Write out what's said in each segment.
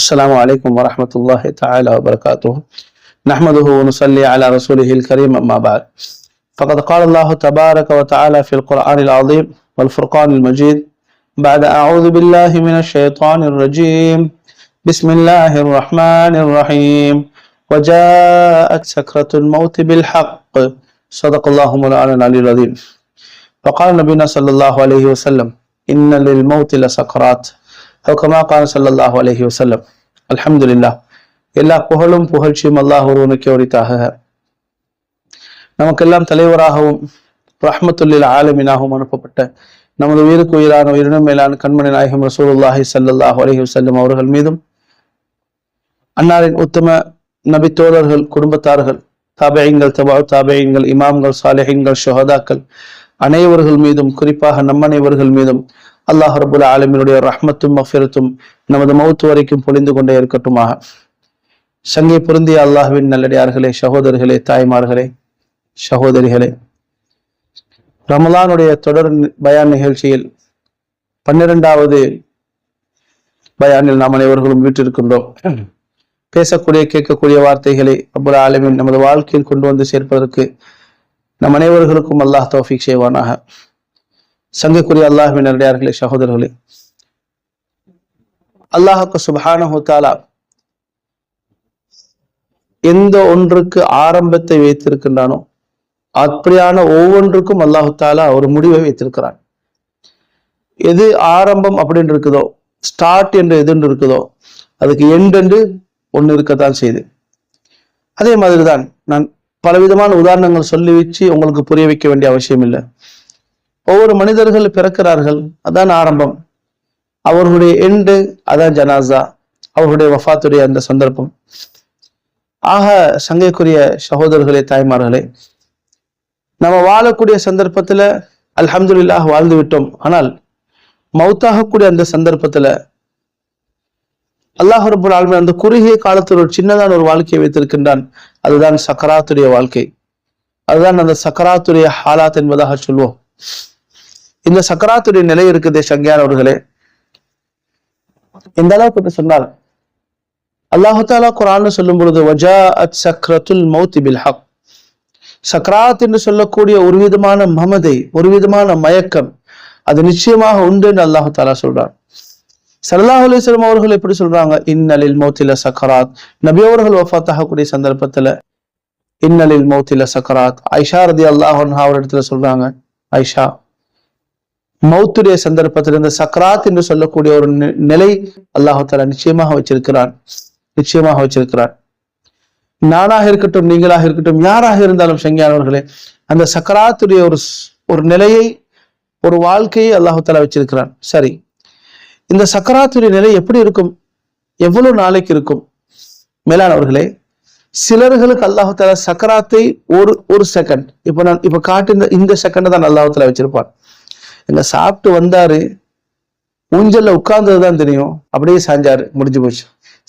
السلام عليكم ورحمة الله تعالى وبركاته. نحمده ونصلي على رسوله الكريم أما بعد. فقد قال الله تبارك وتعالى في القرآن العظيم والفرقان المجيد بعد أعوذ بالله من الشيطان الرجيم. بسم الله الرحمن الرحيم. وجاءت سكرة الموت بالحق. صدق الله مولانا العلي العظيم. فقال نبينا صلى الله عليه وسلم إن للموت لسكرات. Comma Khan சல்லாஹு அலஹி வசல்லம் அலமதுல்லா எல்லா புகழும் புகழ்ச்சியும் அல்லாஹ் ஒருவனுக்கே உரித்தாக. நமக்கெல்லாம் தலைவராகவும் ரஹமத்துல்லில் ஆலமினாகவும் அனுப்பப்பட்ட நமது உயிருக்கு உயிரான உயிரினம் மேலான கண்மணி நாயகம் ரசூலுல்லாஹி சல்லாஹு அலஹி வல்லம் அவர்கள் மீதும் அன்னாரின் உத்தம நபி தோழர்கள் குடும்பத்தார்கள் தாபையங்கள் தபா தாபையங்கள் இமாம்கள் சாலைகள் ஷொஹதாக்கள் அனைவர்கள் மீதும் குறிப்பாக நம் அனைவர்கள் மீதும் அல்லாஹ் ரபுல் ஆலமினுடைய ரஹ்மத்தும் மஃபிரத்தும் நமது மௌத்து வரைக்கும் பொழிந்து கொண்டே இருக்கட்டுமாக. சங்கை பொருந்திய அல்லாஹுவின் நல்லடியார்களே சகோதரர்களே தாய்மார்களே சகோதரிகளே. ரமலானுடைய தொடர் பயான் நிகழ்ச்சியில் பன்னிரெண்டாவது பயானில் நாம் அனைவர்களும் வீட்டிருக்கின்றோம் பேசக்கூடிய கேட்கக்கூடிய வார்த்தைகளை அபுல் ஆலமின் நமது வாழ்க்கையில் கொண்டு வந்து சேர்ப்பதற்கு நம் அனைவர்களுக்கும் அல்லாஹ் தௌஃபிக் செய்வானாக. சங்கக்குரிய அல்லாஹுவின் நல்லடியார்களே சகோதரர்களே அல்லாஹுக்கு சுபஹானஹு எந்த ஒன்றுக்கு ஆரம்பத்தை வைத்திருக்கின்றானோ அப்படியான ஒவ்வொன்றுக்கும் அல்லாஹு தாலா ஒரு முடிவை வைத்திருக்கிறான். எது ஆரம்பம் அப்படின்னு இருக்குதோ ஸ்டார்ட் என்று எதுன்னு இருக்குதோ அதுக்கு எண்ட் என்று ஒன்று இருக்கத்தான் செய்யுது அதே மாதிரி தான் நான் பலவிதமான உதாரணங்கள் சொல்லி வச்சு உங்களுக்கு புரிய வைக்க வேண்டிய அவசியம் இல்லை ஒவ்வொரு மனிதர்கள் பிறக்கிறார்கள். அதான் ஆரம்பம். அவர்களுடைய எண்டு அதான் ஜனாசா. அவர்களுடைய வஃத்துடைய அந்த சந்தர்ப்பம். ஆக சங்கைக்குரிய சகோதரர்களே தாய்மார்களே நம்ம வாழக்கூடிய சந்தர்ப்பத்துல அல்ஹம்துலில்லாஹ் வாழ்ந்து விட்டோம். ஆனால் மௌத்தாகக்கூடிய அந்த சந்தர்ப்பத்துல அல்லாஹ் ரபுல் அந்த குறுகிய காலத்தில் ஒரு சின்னதான ஒரு வாழ்க்கையை வைத்திருக்கின்றான். அதுதான் சக்கராத்துடைய வாழ்க்கை. அதுதான் அந்த சக்கராத்துடைய ஹாலாத் என்பதாக சொல்வோம். இந்த சக்கராத்துடைய நிலை இருக்குது சங்கியார் அவர்களே. இந்த அளவுக்கு சொன்னார் அல்லாஹாலா குரான் சொல்லும் பொழுது வஜா அத் சக்ரத்துல் மௌத்தி பில் ஹக். சக்ராத் என்று சொல்லக்கூடிய ஒரு விதமான மமதை ஒரு விதமான மயக்கம் அது நிச்சயமாக உண்டு என்று அல்லாஹாலா சொல்றார் சல்லாஹ் அலிஸ்லாம் அவர்கள் எப்படி சொல்றாங்க? இன்னலில் மௌத்தில சக்கராத். நபி அவர்கள் வஃத் ஆகக்கூடிய சந்தர்ப்பத்துல இன்னலில் மௌத்தில சக்கராத். ஐஷா ரதி அல்லாஹ் அவரிடத்துல சொல்றாங்க ஐஷா மௌத்துடைய சந்தர்ப்பத்தில் சக்ராத் என்று சொல்லக்கூடிய ஒரு நிலை அல்லாஹு நிச்சயமாக வச்சிருக்கிறான். நிச்சயமாக வச்சிருக்கிறான். நானாக இருக்கட்டும் நீங்களாக இருக்கட்டும் யாராக இருந்தாலும் சங்கியானவர்களே அந்த சக்கராத்துடைய ஒரு ஒரு நிலையை ஒரு வாழ்க்கையை அல்லாஹால வச்சிருக்கிறான். சரி. இந்த சக்கராத்துடைய நிலை எப்படி இருக்கும்? எவ்வளவு நாளைக்கு இருக்கும்? மேலானவர்களே சிலர்களுக்கு அல்லாஹு சக்கராத்தை ஒரு ஒரு செகண்ட் இப்ப நான் இப்ப காட்டு இந்த இந்த செகண்ட் தான் அல்லாஹு வச்சிருப்பான். என்ன சாப்பிட்டு வந்தாரு ஊஞ்சல்ல உட்கார்ந்தது தான் தெரியும். அப்படியே சாஞ்சாரு முடிஞ்சு போச்சு.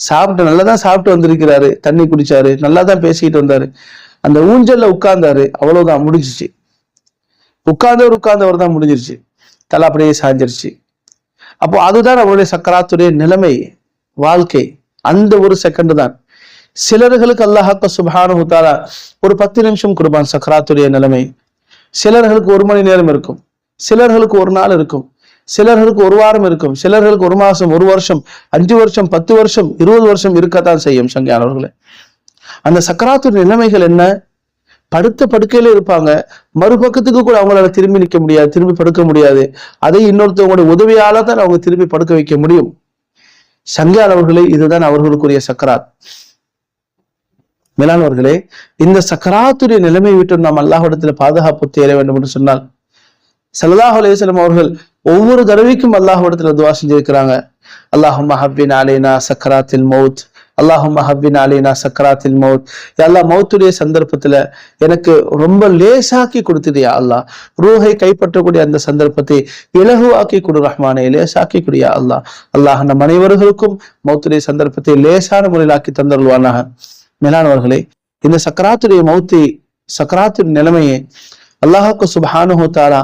சாப்பிட்டு நல்லா தான் சாப்பிட்டு வந்திருக்கிறாரு தண்ணி குடிச்சாரு நல்லா தான் பேசிக்கிட்டு வந்தாரு. அந்த ஊஞ்சல்ல உட்கார்ந்தாரு அவ்வளவுதான் முடிஞ்சிச்சு உட்கார்ந்தவர் உட்கார்ந்தவர் தான் முடிஞ்சிருச்சு. தலை அப்படியே சாஞ்சிருச்சு. அப்போ அதுதான் அவருடைய சக்கராத்துடைய நிலைமை வாழ்க்கை. அந்த ஒரு செகண்ட் தான். சிலர்களுக்கு அல்லாஹாக்க சுபானு தாரா ஒரு பத்து நிமிஷம் கொடுப்பான் சக்கராத்துடைய நிலைமை. சிலர்களுக்கு ஒரு மணி நேரம் இருக்கும். சிலர்களுக்கு ஒரு நாள் இருக்கும். சிலர்களுக்கு ஒரு வாரம் இருக்கும். சிலர்களுக்கு ஒரு மாசம் ஒரு வருஷம் அஞ்சு வருஷம் பத்து வருஷம் இருபது வருஷம் இருக்கத்தான் செய்யும் சங்கியானவர்களே அந்த சக்கராத்து நிலைமைகள் என்ன? படுத்த படுக்கையில இருப்பாங்க. மறுபக்கத்துக்கு கூட அவங்களால திரும்பி நிற்க முடியாது திரும்பி படுக்க முடியாது. அதை இன்னொருத்தவங்களுடைய உதவியால தான் அவங்க திரும்பி படுக்க வைக்க முடியும். சங்கியானவர்களே இதுதான் அவர்களுக்குரிய சக்கராத். மேலானவர்களே இந்த சக்கராத்துடைய நிலைமை விட்டு நாம் அல்லாஹிடத்தில் பாதுகாப்பு தேர வேண்டும் என்று சொன்னால் சல்லாஹ் அலையம் அவர்கள் ஒவ்வொரு தடவைக்கும் அல்லாஹிடத்துல துவா செஞ்சிருக்கிறாங்க. அல்லாஹும் ஹப்பின் அலைனா சக்கராத்தில் மவுத் அல்லாஹும் ஹப்பின் அலைனா சக்கராத்தில் மவுத் எல்லா மவுத்துடைய சந்தர்ப்பத்துல எனக்கு ரொம்ப லேசாக்கி கொடுத்துடியா அல்லாஹ். ரூஹை கைப்பற்றக்கூடிய அந்த சந்தர்ப்பத்தை இலகுவாக்கி கொடு ரஹ்மானே லேசாக்கி கொடியா அல்லாஹ். அல்லாஹ் நம் அனைவர்களுக்கும் மௌத்துடைய சந்தர்ப்பத்தை லேசான முறையில் ஆக்கி தந்தருள்வானாக. மேலானவர்களே இந்த சக்கராத்துடைய மௌத்தி சக்கராத்தின் நிலைமையை அல்லாஹுக்கு சுபஹானுஹு தாரா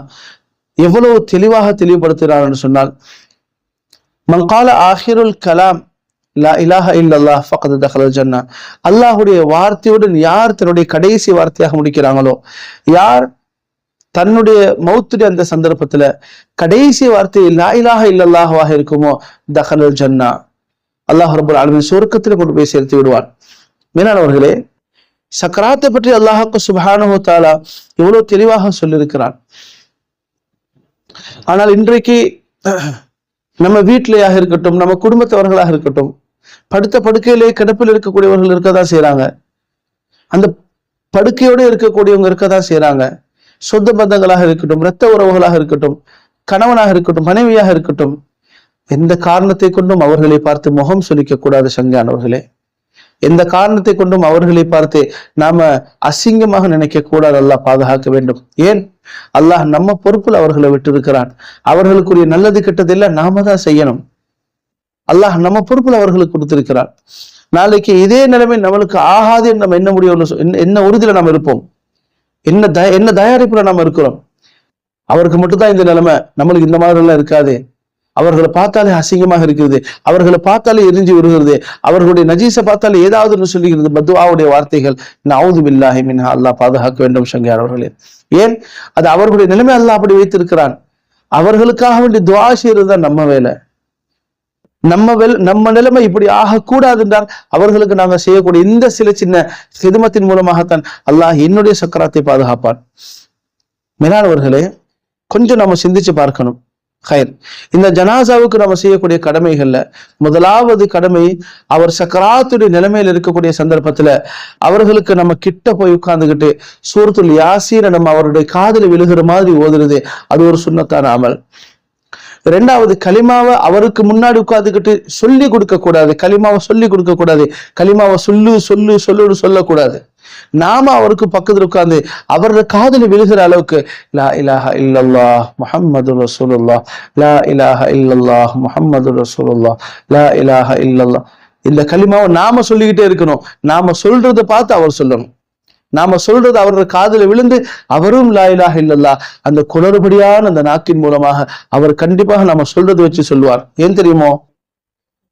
எவ்வளவு தெளிவாக தெளிவுபடுத்துகிறார் என்று சொன்னால் மங்கால ஆஹிருல் கலாம் லா இலாஹ இல்லல்லாஹ் ஃபக்கத் ஜன்னா. அல்லாஹுடைய வார்த்தையுடன் யார் தன்னுடைய கடைசி வார்த்தையாக முடிக்கிறாங்களோ யார் தன்னுடைய மௌத்துடைய அந்த சந்தர்ப்பத்துல கடைசி வார்த்தை லா இலாஹ இல்லல்லாஹுவாக இருக்குமோ தஹலல் ஜன்னா. அல்லாஹ் ரபுல் ஆலமின் சொர்க்கத்தில் கொண்டு போய் சேர்த்து விடுவார் மேலானவர்களே சக்கராத்தை பற்றி அல்லாஹாக்கு சுபானு தாலா எவ்வளவு தெளிவாக சொல்லியிருக்கிறான். ஆனால் இன்றைக்கு நம்ம வீட்டிலேயாக இருக்கட்டும் நம்ம குடும்பத்தவர்களாக இருக்கட்டும் படுத்த படுக்கையிலே கிடப்பில் இருக்கக்கூடியவர்கள் இருக்கதான் செய்யறாங்க அந்த படுக்கையோடு இருக்கக்கூடியவங்க இருக்கதான் செய்யறாங்க சொந்த பந்தங்களாக இருக்கட்டும் இரத்த உறவுகளாக இருக்கட்டும் கணவனாக இருக்கட்டும் மனைவியாக இருக்கட்டும் எந்த காரணத்தை கொண்டும் அவர்களை பார்த்து முகம் சுலிக்க கூடாது சங்கானவர்களே. எந்த காரணத்தை கொண்டும் அவர்களை பார்த்து நாம அசிங்கமாக நினைக்க கூடாது. அல்லாஹ் பாதுகாக்க வேண்டும். ஏன்? அல்லாஹ் நம்ம பொறுப்பில் அவர்களை விட்டிருக்கிறான். அவர்களுக்குரிய நல்லது கெட்டதெல்லாம் நாம தான் செய்யணும். அல்லாஹ் நம்ம பொறுப்புல அவர்களுக்கு கொடுத்திருக்கிறான். நாளைக்கு இதே நிலைமை நம்மளுக்கு ஆகாது நம்ம என்ன முடியும் என்ன உறுதியில நம்ம இருப்போம்? என்ன தய என்ன தயாரிப்புல நம்ம இருக்கிறோம்? அவருக்கு மட்டும்தான் இந்த நிலைமை நம்மளுக்கு இந்த மாதிரி எல்லாம் இருக்காது. அவர்களை பார்த்தாலே அசிங்கமாக இருக்கிறது. அவர்களை பார்த்தாலே எரிஞ்சு விடுகிறது. அவர்களுடைய நஜீசை பார்த்தாலே ஏதாவது சொல்லுகிறது. பத்துவாவுடைய வார்த்தைகள் நவுது பில்லாஹி மின்ஹா அல்லாஹ் பாதுகாக்க வேண்டும் சங்கியார் அவர்களே. ஏன்? அது அவர்களுடைய நிலைமை அல்லாஹ் அப்படி வைத்திருக்கிறான். அவர்களுக்காக வேண்டி துவா செய்யறது தான் நம்ம வேலை. நம்ம வெல் நம்ம நிலைமை இப்படி ஆகக்கூடாது என்றால் அவர்களுக்கு நாங்கள் செய்யக்கூடிய இந்த சில சின்ன சிதமத்தின் மூலமாகத்தான் அல்லாஹ் என்னுடைய சக்கராத்தை பாதுகாப்பான். மேலானவர்களே கொஞ்சம் நம்ம சிந்திச்சு பார்க்கணும். ஹயர் இந்த ஜனாசாவுக்கு நம்ம செய்யக்கூடிய கடமைகள்ல முதலாவது கடமை அவர் சக்கராத்துடைய நிலைமையில் இருக்கக்கூடிய சந்தர்ப்பத்துல அவர்களுக்கு நம்ம கிட்ட போய் உட்கார்ந்துகிட்டு சூரத்துல் யாசீரை நம்ம அவருடைய காதல விழுகிற மாதிரி ஓதுறது. அது ஒரு சுண்ணத்தான அமல். ரெண்டாவது களிமாவை அவருக்கு முன்னாடி உட்காந்துக்கிட்டு சொல்லி கொடுக்க கூடாது. களிமாவை சொல்லி கொடுக்க கூடாது. களிமாவை சொல்லு சொல்லு சொல்லுன்னு சொல்லக்கூடாது. நாம அவருக்கு பக்கத்தில் உட்கார்ந்து அவரோட காதல விழுகிற அளவுக்கு லா இலாஹ இல்லல்லா முஹம்மது ரசூலுல்லா லா இலாஹ இல்லல்லா முஹம்மது ரசூலுல்லா லா இலாஹ இல்லல்லா இந்த களிமாவை நாம சொல்லிக்கிட்டே இருக்கணும். நாம சொல்றதை பார்த்து அவர் சொல்லணும். நாம சொல்றது அவரோட காதல விழுந்து அவரும் லாயிலாக இல்லல்லா அந்த குளறுபடியான அந்த நாக்கின் மூலமாக அவர் கண்டிப்பாக நாம சொல்றது வச்சு சொல்லுவார். ஏன் தெரியுமோ?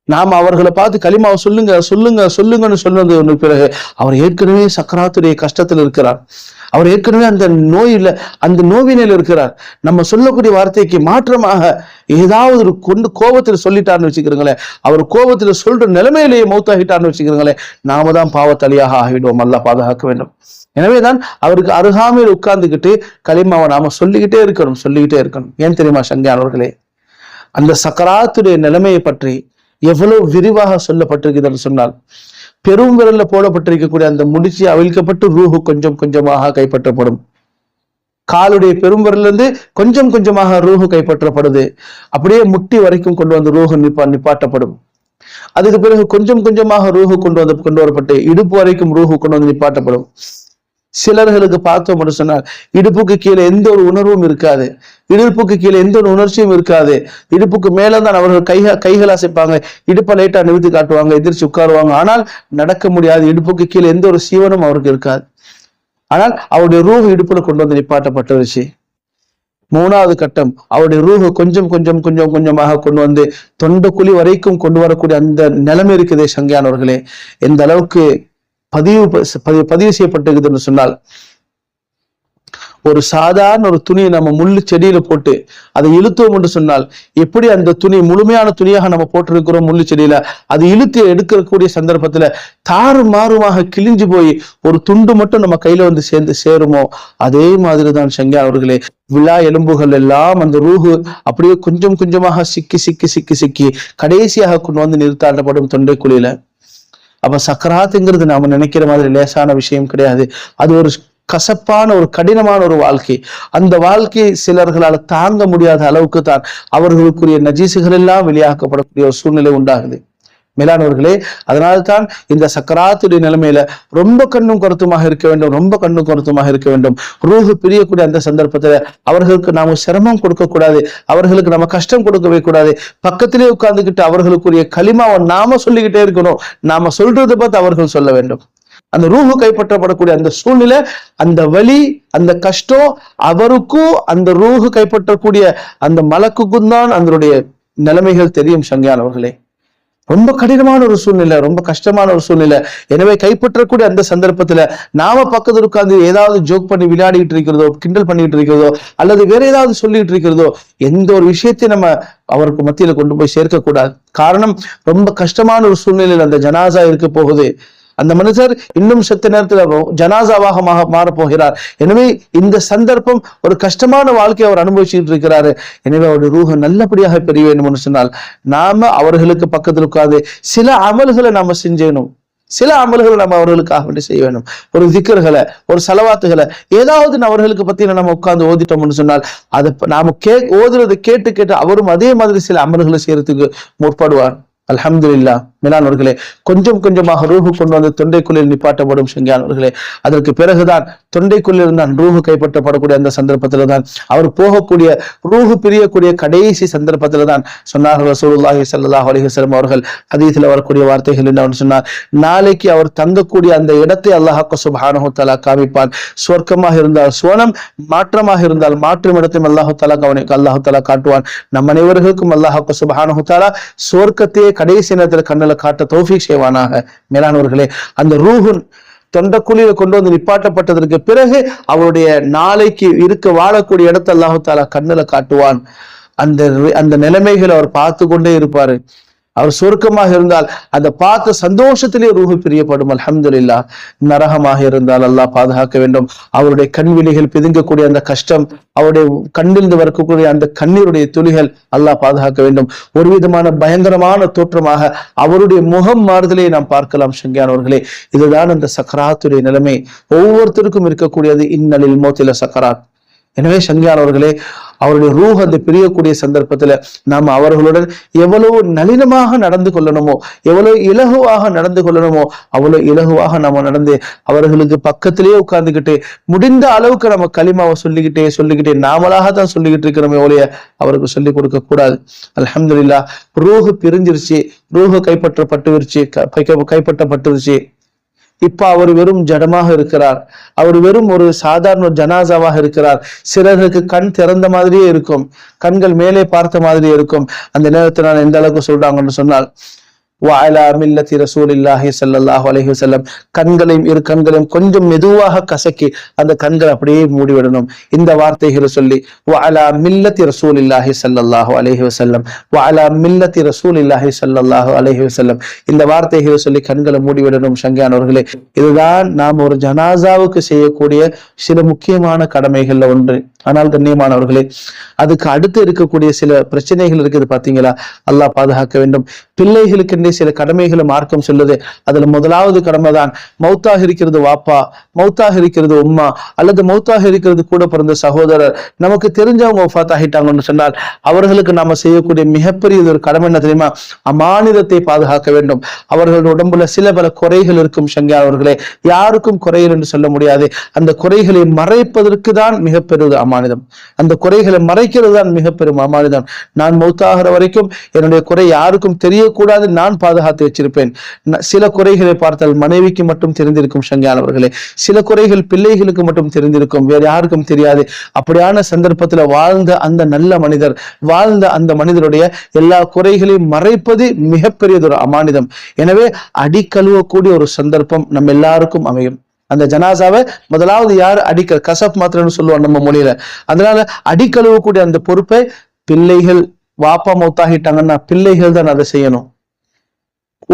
நாம அவர்களை பார்த்து களிமாவை சொல்லுங்க சொல்லுங்க சொல்லுங்கன்னு சொன்னது பிறகு அவர் ஏற்கனவே சக்கராத்துடைய கஷ்டத்தில் இருக்கிறார். அவர் ஏற்கனவே அந்த நோயில் அந்த நோவினில் இருக்கிறார். நம்ம சொல்லக்கூடிய வார்த்தைக்கு மாற்றமாக ஏதாவது ஒரு கொண்டு கோபத்தில் சொல்லிட்டார்னு வச்சுக்கிறீங்களேன் அவர் கோபத்தில் சொல்ற நிலைமையிலேயே மௌத்தாகிட்டார்னு வச்சுக்கிறீங்களேன் நாம தான் பாவத்தலியாக ஆகிடுவோம் அல்ல பாதுகாக்க வேண்டும். எனவேதான் அவருக்கு அருகாமையில் உட்கார்ந்துக்கிட்டு களிமாவை நாம சொல்லிக்கிட்டே இருக்கணும் சொல்லிக்கிட்டே இருக்கணும். ஏன் தெரியுமா சங்கியானவர்களே? அந்த சக்கராத்துடைய நிலைமையை பற்றி எவ்வளவு விரிவாக சொல்லப்பட்டிருக்கிறது சொன்னால் பெரும் விரல்ல போடப்பட்டிருக்கக்கூடிய அந்த முடிச்சு அவிழ்க்கப்பட்டு ரூஹு கொஞ்சம் கொஞ்சமாக கைப்பற்றப்படும். காலுடைய பெரும் இருந்து கொஞ்சம் கொஞ்சமாக ரூஹு கைப்பற்றப்படுது. அப்படியே முட்டி வரைக்கும் கொண்டு வந்து ரூஹு நிப்பா நிப்பாட்டப்படும். அதுக்கு பிறகு கொஞ்சம் கொஞ்சமாக ரூஹு கொண்டு வந்து கொண்டு வரப்பட்டு இடுப்பு வரைக்கும் ரூஹு கொண்டு வந்து நிப்பாட்டப்படும். சிலர்களுக்கு பார்த்தோம் சொன்னால் இடுப்புக்கு கீழே எந்த ஒரு உணர்வும் இருக்காது. இடுப்புக்கு கீழே எந்த ஒரு உணர்ச்சியும் இருக்காது. இடுப்புக்கு மேலதான் அவர்கள் கை கைகள் அசைப்பாங்க. இடுப்பை லைட்டா நிறுத்தி காட்டுவாங்க எதிர்த்து உட்காருவாங்க. ஆனால் நடக்க முடியாது. இடுப்புக்கு கீழே எந்த ஒரு சீவனும் அவருக்கு இருக்காது. ஆனால் அவருடைய ரூஹ் இடுப்புல கொண்டு வந்து நிப்பாட்டப்பட்டுருச்சு. மூணாவது கட்டம் அவருடைய ரூஹு கொஞ்சம் கொஞ்சம் கொஞ்சம் கொஞ்சமாக கொண்டு வந்து தொண்டக்குழி குழி வரைக்கும் கொண்டு வரக்கூடிய அந்த நிலைமை இருக்குதே சங்கையானவர்களே. எந்த அளவுக்கு பதிவு பதிவு செய்யப்பட்டிருக்குதுன்னு சொன்னால் ஒரு சாதாரண ஒரு துணியை நம்ம முள்ளு செடியில போட்டு அதை இழுத்தோம் என்று சொன்னால் எப்படி அந்த துணி முழுமையான துணியாக நம்ம போட்டிருக்கிறோம் முள்ளு செடியில? அது இழுத்து எடுக்கக்கூடிய சந்தர்ப்பத்துல தாறு மாறுமாக கிழிஞ்சு போய் ஒரு துண்டு மட்டும் நம்ம கையில வந்து சேர்ந்து சேருமோ? அதே மாதிரிதான் சங்கியா அவர்களே விழா எலும்புகள் எல்லாம் அந்த ரூஹு அப்படியே கொஞ்சம் கொஞ்சமாக சிக்கி சிக்கி சிக்கி சிக்கி கடைசியாக கொண்டு வந்து நிறுத்தாட்டப்படும் தொண்டை குழியில அப்ப சக்கராத்துங்கிறது நாம நினைக்கிற மாதிரி லேசான விஷயம் கிடையாது. அது ஒரு கசப்பான ஒரு கடினமான ஒரு வாழ்க்கை. அந்த வாழ்க்கை சிலர்களால் தாங்க முடியாத அளவுக்கு தான் அவர்களுக்குரிய நஜீசுகள் எல்லாம் வெளியாக்கப்படக்கூடிய ஒரு சூழ்நிலை உண்டாகுது. மேலானவர்களே அதனால்தான் இந்த சக்கராத்துடைய நிலைமையில ரொம்ப கண்ணும் கருத்துமாக இருக்க வேண்டும் ரொம்ப கண்ணும் கருத்துமாக இருக்க வேண்டும். ரூஹு பிரியக்கூடிய அந்த சந்தர்ப்பத்துல அவர்களுக்கு நாம சிரமம் கொடுக்க கூடாது அவர்களுக்கு நம்ம கஷ்டம் கொடுக்கவே கூடாது. பக்கத்திலே உட்கார்ந்துக்கிட்டு அவர்களுக்குரிய களிமாவை நாம சொல்லிக்கிட்டே இருக்கணும். நாம சொல்றதை பார்த்து அவர்கள் சொல்ல வேண்டும். அந்த ரூஹு கைப்பற்றப்படக்கூடிய அந்த சூழ்நிலை அந்த வலி அந்த கஷ்டம் அவருக்கும் அந்த ரூஹு கைப்பற்றக்கூடிய அந்த மலக்குக்கும் தான் அதனுடைய நிலைமைகள் தெரியும் சங்கியானவர்களே ரொம்ப கடினமான ஒரு சூழ்நிலை ரொம்ப கஷ்டமான ஒரு சூழ்நிலை. எனவே கைப்பற்றக்கூடிய அந்த சந்தர்ப்பத்துல நாம பக்கத்துல உட்காந்து ஏதாவது ஜோக் பண்ணி விளையாடிட்டு இருக்கிறதோ கிண்டல் பண்ணிட்டு இருக்கிறதோ அல்லது வேற ஏதாவது சொல்லிட்டு இருக்கிறதோ எந்த ஒரு விஷயத்தையும் நம்ம அவருக்கு மத்தியில கொண்டு போய் சேர்க்க கூடாது காரணம் ரொம்ப கஷ்டமான ஒரு சூழ்நிலையில் அந்த ஜனாசா இருக்க போகுது. அந்த மனுஷர் இன்னும் செத்த நேரத்தில் ஜனாசாவாக மாறப்போகிறார். எனவே இந்த சந்தர்ப்பம் ஒரு கஷ்டமான வாழ்க்கையை அவர் அனுபவிச்சுட்டு இருக்கிறாரு. எனவே அவருடைய ரூஹ நல்லபடியாக பெரிய வேணும்னு சொன்னால் நாம அவர்களுக்கு பக்கத்தில் உட்கார்ந்து சில அமல்களை நாம செஞ்சணும் சில அமல்களை நம்ம அவர்களுக்காக வேண்டி செய்ய வேணும் ஒரு திக்கர்களை ஒரு செலவாத்துகளை ஏதாவது அவர்களுக்கு பத்தி நம்ம உட்கார்ந்து ஓதிட்டோம்னு சொன்னால் அதை நாம கே ஓதுறதை கேட்டு கேட்டு அவரும் அதே மாதிரி சில அமல்களை செய்யறதுக்கு முற்படுவார். அலமதுல்லா மிலானவர்களே கொஞ்சம் கொஞ்சமாக ரூஹு கொண்டு வந்து தொண்டைக்குள்ளில் நிப்பாட்டப்படும் செஞ்சானவர்களே அதற்கு பிறகுதான் தொண்டைக்குள்ளில் தான் ரூஹு கைப்பற்றப்படக்கூடிய அந்த சந்தர்ப்பத்தில் தான் அவர் போகக்கூடிய ரூஹு பிரியக்கூடிய கடைசி சந்தர்ப்பத்தில் தான் சொன்னார்கள் ரசூலுல்லாஹி ஸல்லல்லாஹு அலைஹி அவர்கள். ஹதீஸில் வரக்கூடிய வார்த்தைகள் என்ன சொன்னார் நாளைக்கு அவர் தங்கக்கூடிய அந்த இடத்தை அல்லாஹ் சுப்ஹானஹு தலா காமிப்பான். சுவர்க்கமாக இருந்தால் சுவனம் மாற்றமாக இருந்தால் மாற்றும் இடத்தையும் அல்லாஹு தலா அவனுக்கு அல்லாஹு தலா காட்டுவான். நம் அனைவர்களுக்கும் அல்லாஹ் சுப்ஹானஹு தாலா சுவர்க்கத்தையே கடைசி நேரத்தில் கண்ணில் காட்ட தௌஃபிக் செய்வானாக மேலானவர்களே அந்த ரூஹுன் தொண்டக்குழியில கொண்டு வந்து நிப்பாட்டப்பட்டதற்கு பிறகு அவருடைய நாளைக்கு இருக்க வாழக்கூடிய இடத்தை அல்லாஹு தாலா கண்ணில் காட்டுவான். அந்த அந்த நிலைமைகளை அவர் பார்த்து கொண்டே இருப்பாரு. அவர் சுருக்கமாக இருந்தால் அந்த பார்த்த சந்தோஷத்திலே ரூஹு பிரியப்படும் அலமதுல்லா நரகமாக இருந்தால் அல்லாஹ் பாதுகாக்க வேண்டும். அவருடைய கண்விழிகள் பிதுங்கக்கூடிய அந்த கஷ்டம் அவருடைய கண்ணிலிருந்து வரக்கூடிய அந்த கண்ணீருடைய துளிகள் அல்லாஹ் பாதுகாக்க வேண்டும். ஒரு விதமான பயங்கரமான தோற்றமாக அவருடைய முகம் மாறுதலை நாம் பார்க்கலாம் சங்கியானவர்களே. இதுதான் அந்த சக்கராத்துடைய நிலைமை. ஒவ்வொருத்தருக்கும் இருக்கக்கூடியது இன்னலில் மோத்தில சக்கராத். எனவே சங்கியானவர்களே அவருடைய ரூஹ் அந்த பிரியக்கூடிய சந்தர்ப்பத்துல நாம் அவர்களுடன் எவ்வளவு நளினமாக நடந்து கொள்ளணுமோ எவ்வளவு இலகுவாக நடந்து கொள்ளணுமோ அவ்வளவு இலகுவாக நம்ம நடந்து அவர்களுக்கு பக்கத்திலேயே உட்கார்ந்துக்கிட்டு முடிந்த அளவுக்கு நம்ம களிமாவை சொல்லிக்கிட்டே சொல்லிக்கிட்டே நாமளாக தான் சொல்லிக்கிட்டு இருக்கிறோமே ஒழிய அவருக்கு சொல்லி கொடுக்க கூடாது. அலமதுல்லா ரூஹு பிரிஞ்சிருச்சு ரூஹு கைப்பற்றப்பட்டுருச்சு கைப்பற்றப்பட்டுருச்சு. இப்ப அவர் வெறும் ஜடமாக இருக்கிறார். அவர் வெறும் ஒரு சாதாரண ஜனாசாவாக இருக்கிறார். சிலருக்கு கண் திறந்த மாதிரியே இருக்கும். கண்கள் மேலே பார்த்த மாதிரியே இருக்கும். அந்த நேரத்தில் நான் எந்த அளவுக்கு சொல்றாங்கன்னு சொன்னால் வாயலா மில்லத்தி ரசூல் இல்லாஹி சல்லாஹூ அலஹி வசல்லம் கண்களையும் இரு கண்களையும் கொஞ்சம் மெதுவாக கசக்கி அந்த கண்கள் அப்படியே மூடிவிடணும். இந்த வார்த்தைகளை சொல்லி வாயலா மில்லத்தி ரசூல் இல்லாஹி சல்லாஹூ அலஹி வசல்லம் வாயலா மில்லத்தி ரசூல் இல்லாஹி சல்லாஹூ அலஹி வசல்லம் இந்த வார்த்தைகளை சொல்லி கண்களை மூடிவிடணும் சங்கியானவர்களே. இதுதான் நாம் ஒரு ஜனாசாவுக்கு செய்யக்கூடிய சில முக்கியமான கடமைகள்ல ஒன்று. ஆனால் கண்ணியமானவர்களே அதுக்கு அடுத்து இருக்கக்கூடிய சில பிரச்சனைகள் இருக்குது பாத்தீங்களா அல்லாஹ் பாதுகாக்க வேண்டும். பிள்ளைகளுக்கென்றே சில கடமைகளை மார்க்கம் சொல்லுது. அதுல முதலாவது கடமை தான் மௌத்தாக இருக்கிறது வாப்பா மௌத்தாக இருக்கிறது உம்மா அல்லது மௌத்தாக இருக்கிறது கூட பிறந்த சகோதரர். நமக்கு தெரிஞ்சவங்க ஒஃபாத் ஆகிட்டாங்கன்னு சொன்னால் அவர்களுக்கு நாம செய்யக்கூடிய மிகப்பெரிய ஒரு கடமை என்ன தெரியுமா? அமானிதத்தை பாதுகாக்க வேண்டும். அவர்கள் உடம்புல சில பல குறைகள் இருக்கும் சங்கா அவர்களே. யாருக்கும் குறைகள் என்று சொல்ல முடியாது. அந்த குறைகளை மறைப்பதற்கு தான் மிகப்பெரிய அமானிதம் அந்த குறைகளை மறைக்கிறது தான் மிகப்பெரும் அமானிதம் நான் மௌத்தாகிற வரைக்கும் என்னுடைய குறை யாருக்கும் தெரியக்கூடாது. நான் பாதுகாத்து வச்சிருப்பேன். சில குறைகளை பார்த்தால் மனைவிக்கு மட்டும் தெரிந்திருக்கும் சங்கியானவர்களே. சில குறைகள் பிள்ளைகளுக்கு மட்டும் தெரிந்திருக்கும். வேறு யாருக்கும் தெரியாது. அப்படியான சந்தர்ப்பத்தில் வாழ்ந்த அந்த நல்ல மனிதர் வாழ்ந்த அந்த மனிதருடைய எல்லா குறைகளையும் மறைப்பது மிகப்பெரியதொரு அமானிதம். எனவே அடிக்கழுவக்கூடிய ஒரு சந்தர்ப்பம் நம்ம எல்லாருக்கும் அமையும். அந்த ஜனாசாவை முதலாவது யார்? அடிக்க கசப் மாத்திரன்னு சொல்லுவோம் நம்ம மொழியில. அதனால அடிக்கழுவக்கூடிய அந்த பொறுப்பை பிள்ளைகள் வாப்பா மௌத்தாகிட்டாங்கன்னா பிள்ளைகள் தான் அதை செய்யணும்.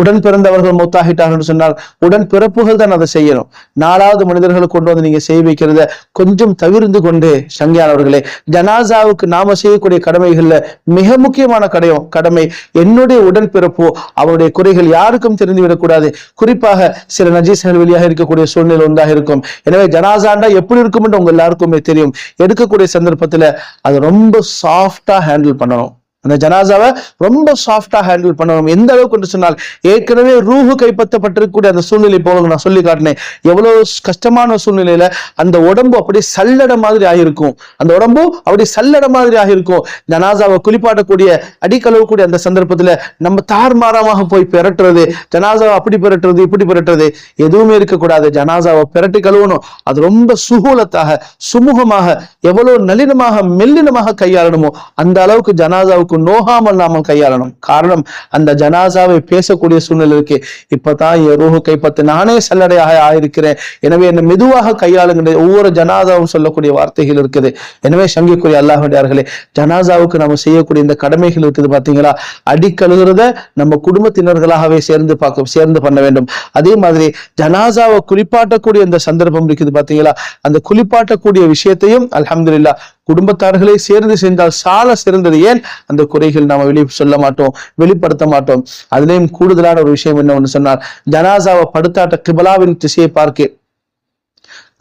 உடன் பிறந்தவர்கள் மூத்தாகிட்டார்கள் சொன்னால் உடன் பிறப்புகள் தான் அதை செய்யணும். நாலாவது மனிதர்களை கொண்டு வந்து நீங்க செய்ய வைக்கிறத கொஞ்சம் தவிர்ந்து கொண்டு சங்கியானவர்களே ஜனாசாவுக்கு நாம செய்யக்கூடிய கடமைகள்ல மிக முக்கியமான கடையும் கடமை என்னுடைய உடன் பிறப்போ அவருடைய குறைகள் யாருக்கும் தெரிந்து விடக்கூடாது. குறிப்பாக சில நஜீசர்கள் வெளியாக இருக்கக்கூடிய சூழ்நிலை ஒன்றாக இருக்கும். எனவே ஜனாசாண்டா எப்படி இருக்கும் என்று உங்க எல்லாருக்குமே தெரியும். எடுக்கக்கூடிய சந்தர்ப்பத்துல அதை ரொம்ப சாஃப்டா ஹேண்டில் பண்ணணும். அந்த ஜனாசாவை ரொம்ப சாஃப்டாக ஹேண்டில் பண்ணணும். எந்த அளவுக்கு என்று சொன்னால் ஏற்கனவே ரூஹு கைப்பற்றப்பட்டிருக்கக்கூடிய அந்த சூழ்நிலை போக நான் சொல்லி காட்டினேன். எவ்வளோ கஷ்டமான சூழ்நிலையில அந்த உடம்பு அப்படி சல்லட மாதிரி ஆகியிருக்கும். அந்த உடம்பு அப்படி சல்லட மாதிரி ஆகியிருக்கும். ஜனாசாவை குளிப்பாட்டக்கூடிய அடிக்கழுவக்கூடிய அந்த சந்தர்ப்பத்தில் நம்ம தார்மாரமாக போய் பெரட்டுறது ஜனாசாவை அப்படி பெரட்டுறது இப்படி பெரட்டுறது எதுவுமே இருக்கக்கூடாது. ஜனாசாவை பெரட்டி கழுவணும். அது ரொம்ப சுகூலத்தாக சுமூகமாக எவ்வளோ நளினமாக மெல்லினமாக கையாளணுமோ அந்த அளவுக்கு ஜனாசாவை அளவுக்கு நோகாமல் நாம கையாளணும். காரணம் அந்த ஜனாசாவை பேசக்கூடிய சூழ்நிலை இருக்கு. இப்பதான் என் ரூஹு கைப்பற்ற நானே செல்லடையாக ஆயிருக்கிறேன். எனவே என்னை மெதுவாக கையாளுங்க ஒவ்வொரு ஜனாதாவும் சொல்லக்கூடிய வார்த்தைகள் இருக்குது. எனவே சங்கிக்குரிய அல்லாஹடியார்களே ஜனாசாவுக்கு நம்ம செய்யக்கூடிய இந்த கடமைகள் இருக்குது பாத்தீங்களா? அடிக்கழுகிறத நம்ம குடும்பத்தினர்களாகவே சேர்ந்து பார்க்க சேர்ந்து பண்ண வேண்டும். அதே மாதிரி ஜனாசாவை குளிப்பாட்டக்கூடிய இந்த சந்தர்ப்பம் இருக்குது பாத்தீங்களா? அந்த குளிப்பாட்டக்கூடிய விஷயத்தையும் அலமதுல்லா குடும்பத்தார்களே சேர்ந்து செஞ்சால் சால சிறந்தது. ஏன்? அந்த குறைகள் நாம வெளி சொல்ல மாட்டோம் வெளிப்படுத்த மாட்டோம். அதுலேயும் கூடுதலான ஒரு விஷயம் என்ன ஒன்று சொன்னார் ஜனாசாவை படுத்தாட்ட கிபலாவின் திசையை பார்க்க.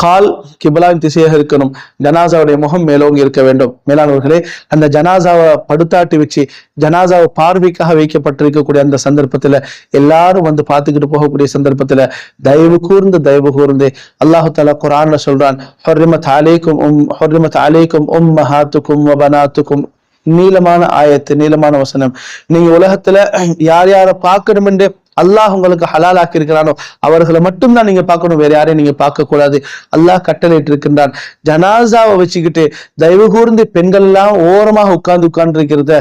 கால் கிபலாவின் திசையாக இருக்கணும். ஜனாசாவுடைய முகம் மேலோங்கி இருக்க வேண்டும். மேலானவர்களே அந்த ஜனாசாவை படுத்தாட்டி வச்சு ஜனாசாவை பார்வைக்காக வைக்கப்பட்டிருக்கக்கூடிய அந்த சந்தர்ப்பத்துல எல்லாரும் வந்து பார்த்துக்கிட்டு போகக்கூடிய சந்தர்ப்பத்துல தயவு கூர்ந்து தயவு கூர்ந்து அல்லாஹு தாலா குரான்ல சொல்றான் ஹொர்ரிமத் அலைக்கும் உம் ஹொர்ரிமத் அலைக்கும் உம் மஹாத்துக்கும் வபனாத்துக்கும் நீளமான ஆயத்து நீளமான வசனம். நீங்க உலகத்துல யார் யாரை பார்க்கணும் என்று அல்லாஹ் உங்களுக்கு ஹலாலாக்கி இருக்கிறானோ அவர்களை மட்டும்தான் நீங்க பார்க்கணும். வேற யாரையும் நீங்க பார்க்க கூடாது அல்லாஹ் கட்டளையிட்டு இருக்கின்றான் ஜனாசாவை வச்சுக்கிட்டு தயவு கூர்ந்து பெண்கள் எல்லாம் ஓரமாக உட்கார்ந்து உட்கார்ந்து இருக்கிறத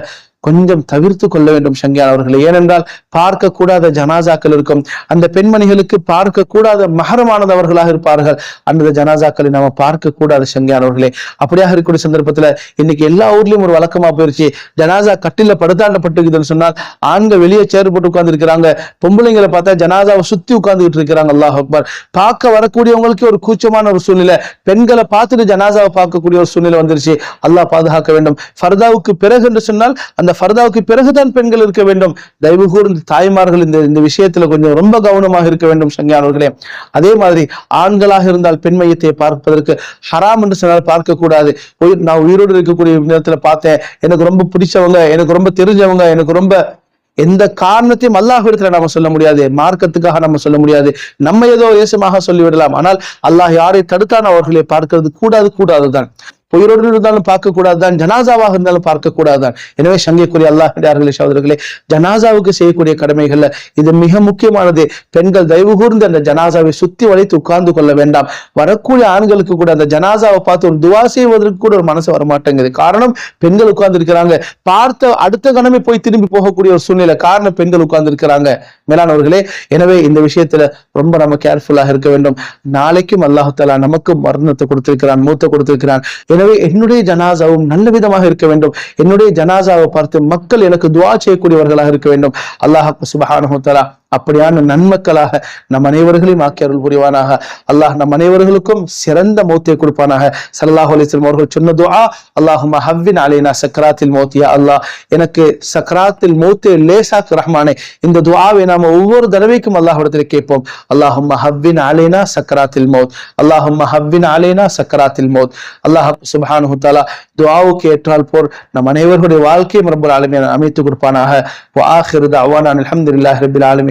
கொஞ்சம் தவிர்த்து கொள்ள வேண்டும் சங்கியான் அவர்களை. ஏனென்றால் பார்க்க கூடாத ஜனாசாக்கள் இருக்கும். அந்த பெண்மணிகளுக்கு பார்க்க கூடாத மகரமானதவர்களாக இருப்பார்கள். அந்த ஜனாசாக்களை நாம பார்க்க கூடாத சங்கியான் அவர்களே. அப்படியாக இருக்கக்கூடிய சந்தர்ப்பத்துல இன்னைக்கு எல்லா ஊர்லயும் ஒரு வழக்கமா போயிருச்சு. ஜனாசா கட்டில படுத்தாண்டப்பட்டிருக்குதுன்னு சொன்னால் ஆண்கள் வெளியே சேர் போட்டு உட்கார்ந்து இருக்கிறாங்க பொம்பளைங்களை பார்த்தா ஜனாசாவை சுத்தி உட்கார்ந்துட்டு இருக்கிறாங்க. அல்லாஹ் அக்பர். பார்க்க வரக்கூடியவங்களுக்கு ஒரு கூச்சமான ஒரு சூழ்நிலை. பெண்களை பார்த்துட்டு ஜனாசாவை பார்க்கக்கூடிய ஒரு சூழ்நிலை வந்துருச்சு. அல்லாஹ் பாதுகாக்க வேண்டும். ஃபர்தாவுக்கு பிறகு என்று சொன்னால் அந்த அந்த ஃபர்தாவுக்கு பிறகுதான் பெண்கள் இருக்க வேண்டும். தயவு கூர்ந்து தாய்மார்கள் இந்த இந்த விஷயத்துல கொஞ்சம் ரொம்ப கவனமாக இருக்க வேண்டும் சங்கியானவர்களே அதே மாதிரி ஆண்களாக இருந்தால் பெண் மையத்தை பார்ப்பதற்கு ஹராம் என்று சொன்னால் பார்க்க கூடாது. உயிர் நான் உயிரோடு இருக்கக்கூடிய நேரத்துல பார்த்தேன். எனக்கு ரொம்ப பிடிச்சவங்க எனக்கு ரொம்ப தெரிஞ்சவங்க எனக்கு ரொம்ப எந்த காரணத்தையும் அல்லாஹ் இடத்துல நம்ம சொல்ல முடியாது. மார்க்கத்துக்காக நம்ம சொல்ல முடியாது. நம்ம ஏதோ ஏசமாக சொல்லிவிடலாம். ஆனால் அல்லாஹ் யாரை தடுத்தான் அவர்களை பார்க்கிறது கூடாது கூடாதுதான். உயிரோடு இருந்தாலும் பார்க்க கூடாதுதான் ஜனாசாவாக இருந்தாலும் பார்க்க எனவே சங்கைக்குரிய அல்லாஹார்களே சகோதரர்களே ஜனாசாவுக்கு செய்யக்கூடிய கடமைகள்ல இது மிக முக்கியமானது. பெண்கள் தயவு கூர்ந்து அந்த ஜனாசாவை சுத்தி வளைத்து உட்கார்ந்து கொள்ள வேண்டாம். வரக்கூடிய ஆண்களுக்கு கூட அந்த ஜனாசாவை பார்த்து ஒரு துவா செய்வதற்கு கூட ஒரு மனசு வரமாட்டேங்குது. காரணம் பெண்கள் உட்கார்ந்து இருக்கிறாங்க பார்த்த அடுத்த கணமே போய் திரும்பி போகக்கூடிய ஒரு சூழ்நிலை காரணம் பெண்கள் உட்கார்ந்து இருக்கிறாங்க மேலானவர்களே எனவே இந்த விஷயத்துல ரொம்ப நம்ம கேர்ஃபுல்லாக இருக்க வேண்டும். நாளைக்கும் அல்லாஹு நமக்கு மரணத்தை கொடுத்திருக்கிறான் மூத்த கொடுத்திருக்கிறான். எனவே என்னுடைய ஜனாசாவும் நல்ல விதமாக இருக்க வேண்டும். என்னுடைய ஜனாசாவை பார்த்து மக்கள் எனக்கு துவா செய்யக்கூடியவர்களாக இருக்க வேண்டும். அல்லாஹ் சுபஹானஹு அப்படியான நன்மக்களாக நம் அனைவர்களையும் ஆக்கி அருள் புரிவானாக. அல்லாஹ் நம் அனைவர்களுக்கும் சிறந்த மௌத்தை கொடுப்பானாக. சல்லாஹ் அலிஸ்லம் அவர்கள் சொன்ன ஆ அல்லாஹும்ம ஹவ்வின் அலைனா சக்ராத்தில் மௌத்தியா. அல்லாஹ் எனக்கு சக்ராத்தில் மௌத்தை லேசாக்கு ரஹ்மானே. இந்த துவாவை நாம ஒவ்வொரு தடவைக்கும் அல்லாஹிடத்தில் கேட்போம். அல்லாஹும்ம ஹவ்வின் அலைனா சக்ராத்தில் மௌத். அல்லாஹும்ம ஹவ்வின் அலைனா சக்ராத்தில் மௌத். அல்லாஹ் சுபஹானு தாலா துவாவுக்கு ஏற்றால் போர் நம் அனைவர்களுடைய வாழ்க்கையும் ரொம்ப ஆலமீன் அமைத்து கொடுப்பானாக. வ ஆகிரு தஅவானா அல்ஹம்துலில்லாஹி